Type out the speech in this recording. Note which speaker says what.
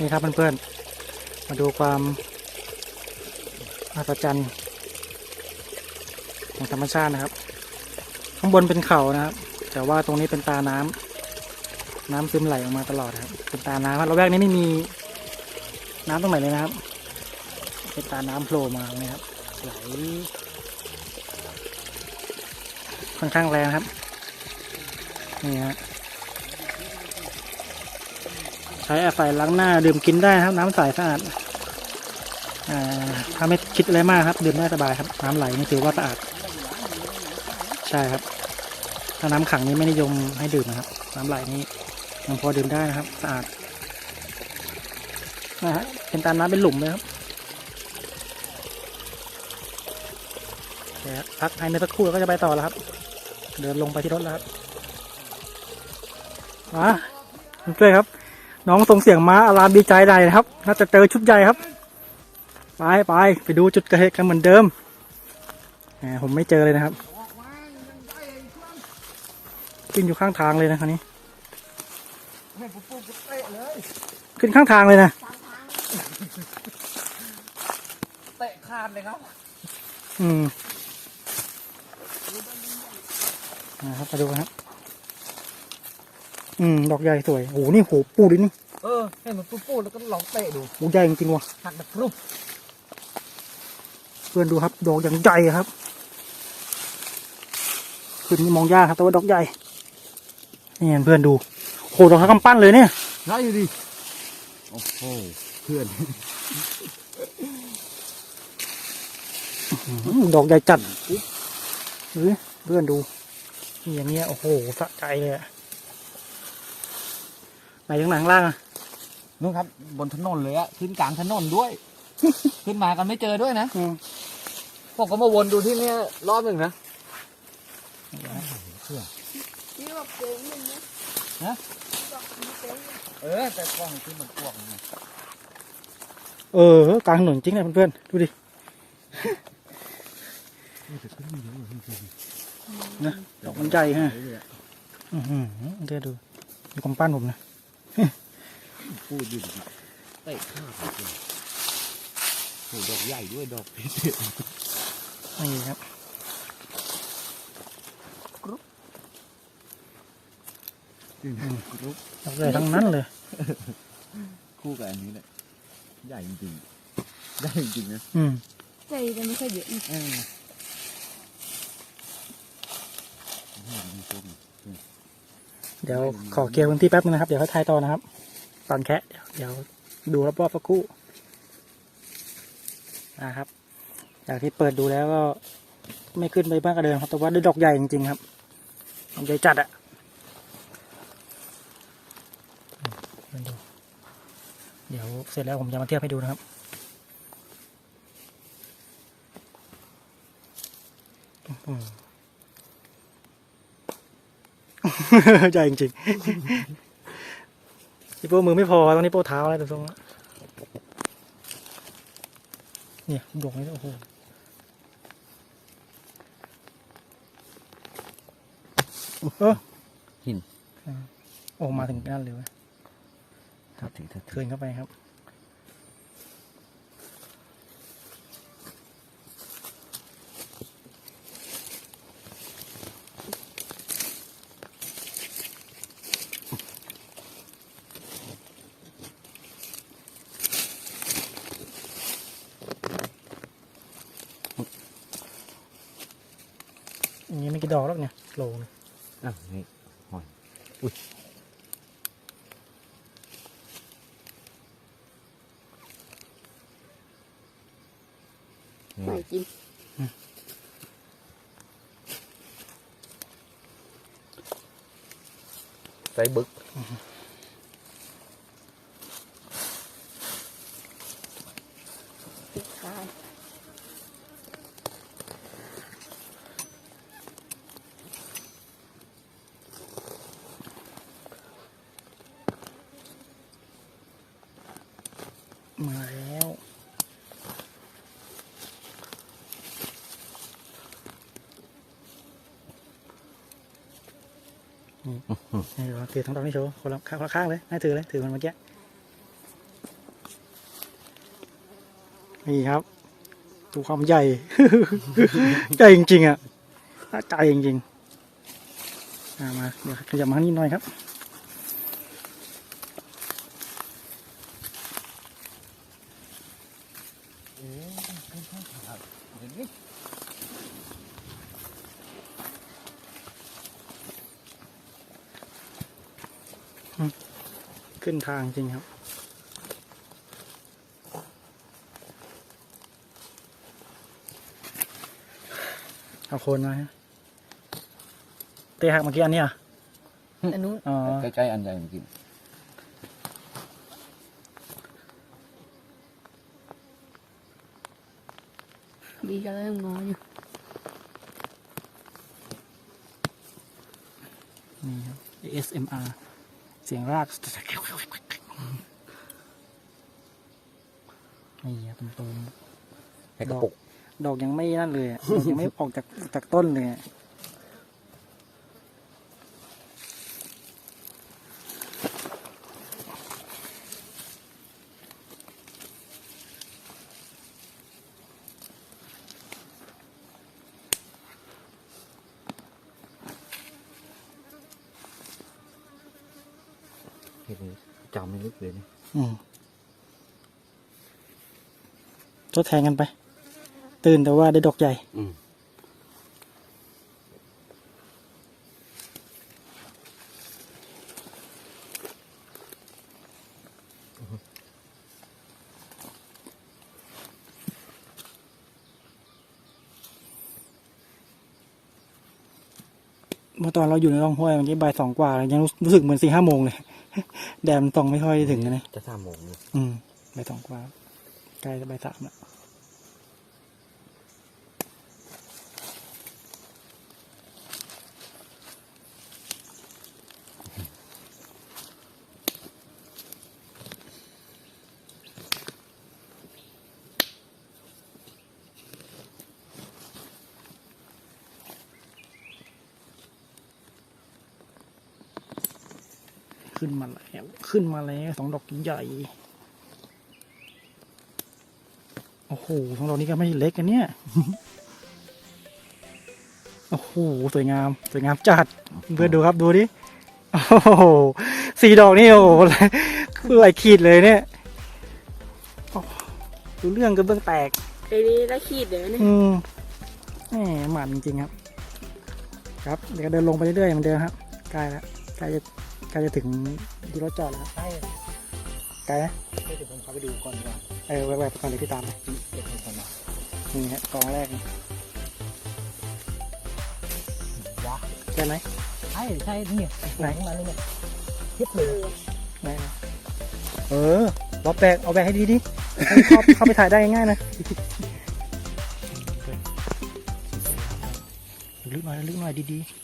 Speaker 1: นี่ครับเพื่อนๆ มาดูความมหัศจรรย์ของธรรมชาตินะครับ ข้างบนเป็นเขานะครับ แต่ว่าตรงนี้เป็นตาน้ำน้ำซึมไหลออกมาตลอดครับ เป็นตาน้ำครับเราแวกนี้ไม่มีน้ำตรงไหนเลยนะครับ เป็นตาน้ำโผล่มาตรงนี้ครับ ไหล ค่อนข้างแรงครับ นี่ฮะ ช้อาศัยล้างหน้าดื่มกินได้ครับ น้ำใสสะอาดถ้าไม่คิดอะไรมากครับ ดื่มได้สบายครับ น้ำไหลนี่ถือว่าสะอาด ใช่ครับ ถ้าน้ำขังนี้ไม่นิยมให้ดื่มนะครับ น้ำไหลนี้ยังพอดื่มได้นะครับสะอาดนะฮะเป็นตามน้ำเป็นหลุมเลยครับเดี๋ยวพักให้เมื่อสักครู่แล้วก็จะไปต่อแล้วครับ เดินลงไปที่รถแล้วครับมาช่วยครับ น้องส่งเสียงม้าอารามดีใจใดนะครับน่าจะเจอชุดใหญ่ครับ ไปไปไปดูจุดเกิดเหตุกันเหมือนเดิมแหมผมไม่เจอเลยนะครับขึ้นอยู่ข้างทางเลยนะคราวนี้
Speaker 2: ให้ปุ๊บปุ๊บเตะเลย
Speaker 1: ขึ้นข้างทางเลยนะ
Speaker 2: เตะขาดเลยครับ
Speaker 1: อืมนะครับมาดูนะครับ อืมดอกใหญ่สวยโอ้โหนี่โหปูดินี่
Speaker 2: เออให้มันปุ๊บปุ๊บแล้วก็ลองเตะดู
Speaker 1: โหใหญ่จริงๆว่ะ
Speaker 2: หักแบบรูป
Speaker 1: เพื่อนดูครับ ดอกอย่างใหญ่ครับขึ้นนี่มองยากครับ แต่ว่าดอกใหญ่นี่เพื่อนดูโหดอกเท่ากำปั้นเลยเนี่ย
Speaker 2: ได้อยู่ดิโอ้โหเพื่อน
Speaker 1: อืมดอกใหญ่จัดเฮ้ยเพื่อนดูนี่อย่างเงี้ยโอ้โหสะใจเลยอะไห นยังหนังล่างอะ
Speaker 2: นู่นครับ บนถนนเลยอะขึ้นกลางถนนด้วย ขึ้นมากันไม่เจอด้วยนะ
Speaker 1: อืม
Speaker 2: ผมก็มาวนดูที่เนี่ยรอบหนึ่งนะ
Speaker 3: ที่บอกเจ๋งหนึ่งนะ
Speaker 2: ฮะ
Speaker 3: บอกมีเจ๋ง
Speaker 2: เออ แต่กล้องขึ้นมันกว้างไง
Speaker 1: เออกลางถนนจริงเลยเพื่อนๆดูดิ นะดอกมันใหญ่ฮะ อือหือเดี๋ยวดูดูกำปั้นผมนะ
Speaker 2: พูดดิเตะขาดเลยโหดอกใหญ่ด้วยดอกพิเศษ
Speaker 1: นี่ครับ
Speaker 2: จริงลุก
Speaker 1: ดอกใหญ่ทั้งนั้นเลย
Speaker 2: คู่กับอันนี้แหละใหญ่จริงๆใหญ่จริงๆนะ
Speaker 1: อืม
Speaker 3: ใจแต่ไม่ค่อยเยอะนะ
Speaker 2: เออมีส้ม
Speaker 1: เดี๋ยวขอเคลียร์พื้นที่แป๊บนึงนะครับ เดี๋ยวเขาทายต่อนะครับ ตอนแคะเดี๋ยวยวดูรอบๆสักครู่นะครับจากที่เปิดดูแล้วก็ไม่ขึ้นไปบ้างกระเดิมครับ แต่ว่าด้ดอกใหญ่จริงๆครับดอกใหญ่จัดอะเดี๋ยวเสร็จแล้วผมจะมาเทียบให้ดูนะครับ อืม ใหญ่จริงๆนี่โป้มือไม่พอต้องนี่โป้เท้าแล้วดูทรงแล้วเนี่ยดกนี่โอ้โหเออ
Speaker 2: หิน
Speaker 1: โอ้มาถึงนั่นเลยเว้ย
Speaker 2: ทับถึงทับ
Speaker 1: คืนเข้าไปครับ อกี่ดอกแล้วเนี่ยโลนึง
Speaker 2: อะนี่หอยอุ้ย
Speaker 3: ไม่จริง
Speaker 2: ใส่บึก
Speaker 3: ตาย
Speaker 1: มาแล้ว นี่นี่เราถือทั้งดอกนี่โชว์คนละข้างคนละข้างเลยให้ถือเลย ถือมันเมื่อกี้ นี่ครับดูความใหญ่ ใหญ่จริงๆอะใจจริงๆมา เดี๋ยวขยับมาข้างนี้หน่อยครับ
Speaker 2: เห็นไหม
Speaker 1: ขึ้นทางจริงครับ เอาโคนมาฮะเตะหักเมื่อกี้อันนี้อะ
Speaker 3: อันนู้น
Speaker 1: อ๋อ
Speaker 2: ใกล้ๆอันใหญ่เมื่อกี้
Speaker 3: บีจะเริ่มงออยู่
Speaker 1: นี่ครับ ASMR เสียงราก นี่ครับตรง
Speaker 2: ให้กระปุก
Speaker 1: ๆดอกยังไม่นั่นเลยอะดอกยังไม่ออกจากจากต้นเลยอะ
Speaker 2: จำไม่ลึกเลยนะ
Speaker 1: อืมทดแทนกันไป ตื่นแต่ว่าได้ดอกใหญ่
Speaker 2: อืม
Speaker 1: เมื่อตอนเราอยู่ในร่องห้วยเมื่อกี้บ่ายสองกว่ายังรู้รู้สึกเหมือนสี่ห้าโมงเลย แดดมันส่องไม่ค่อยถึงนะ
Speaker 2: จะสามโมงเลย
Speaker 1: อืมบ่ายสองกว่า ใกล้จะบ่ายสามแล้ว ขึ้นมาแล้วขึ้นมาแล้วสองดอกใหญ่โอ้โหของเรานี่ก็ไม่เล็กกันเนี่ยโอ้โหสวยงามสวยงามจัดเพื่อนดูครับดูดิโอ้โหสีดอกนี่โอ้โหคือไหลขีดเลยเนี่ยโอ้ดูเรื่องกระเบื้องแตก
Speaker 3: ไอ้นี่แล้วขีดเดี๋ยวนี่
Speaker 1: อืมแหมหมันจริงๆครับ ครับเดี๋ยวก็เดินลงไปเรื่อยๆเหมือนเดิมครับใกล้แล้วใกล้จะ ใกล้จะถึงที่รถจอดแล้วครับใกล้ไกลไหม
Speaker 2: เดี๋ยวผมเข้าไปดูก่อนดีกว่า
Speaker 1: เออแวะๆไปก่อนเลยพี่ตามไป
Speaker 2: เก็บให้ก่อนนะ
Speaker 1: นี่ฮะกองแรกนี่
Speaker 2: ยะ
Speaker 1: ใช่ไหม
Speaker 2: ใช่ใช่เนี่ย
Speaker 1: ไหน
Speaker 2: ข้างนั้นเลยเนี่ยเทียบเลย
Speaker 1: ไหนนะเออรอแบกเอาแบกให้ดีดิให้เข้าเข้าไปถ่ายได้ง่ายๆนะลึกหน่อยลึกหน่อยดีๆ